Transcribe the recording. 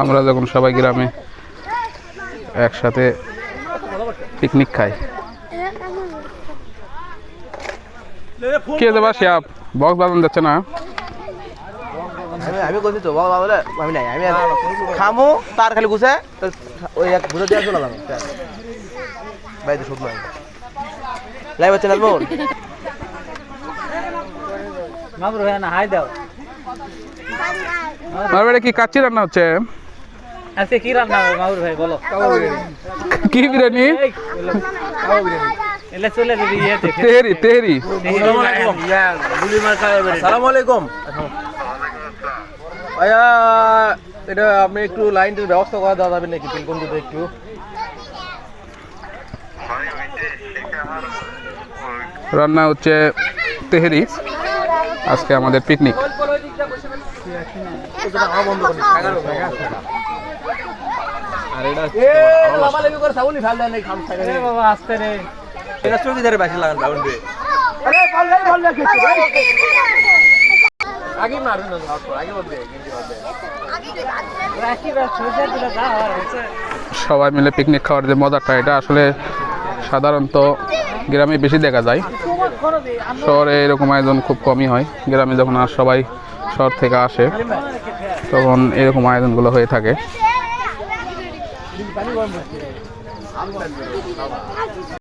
আমরা যখন সবাই গ্রামে একসাথে পিকনিক খাই। কে দেবা শিয়াব বক্স বাজান যাচ্ছে না? আমি আমি কইছি তো বাবা বলে আমি নাই আমি খামু তার খালি গুছে ওই এক ঘুরে শুধু নাই। লাই বাচ্চা না বোন না হাই দাও। আমার বাড়ি কি কাচ্চি রান্না হচ্ছে আজকে কি রান্না হবে মামুর ভাই বলো কি বিরিয়ানি এলে চলে যাবি ইয়েতে তেহরি তেহরি আসসালামু আলাইকুম ভাইয়া এটা আপনি একটু লাইনটার ব্যবস্থা করে দেওয়া যাবে নাকি পিলকন দিতে একটু রান্না হচ্ছে তেহরি আজকে আমাদের পিকনিক সবাই মিলে পিকনিক খাওয়ার যে মজাটা, এটা আসলে সাধারণত গ্রামে বেশি দেখা যায়। শহরে এরকম আয়োজন খুব কমই হয়। গ্রামে যখন আর সবাই শহর থেকে আসে তখন এরকম আয়োজনগুলো হয়ে থাকে।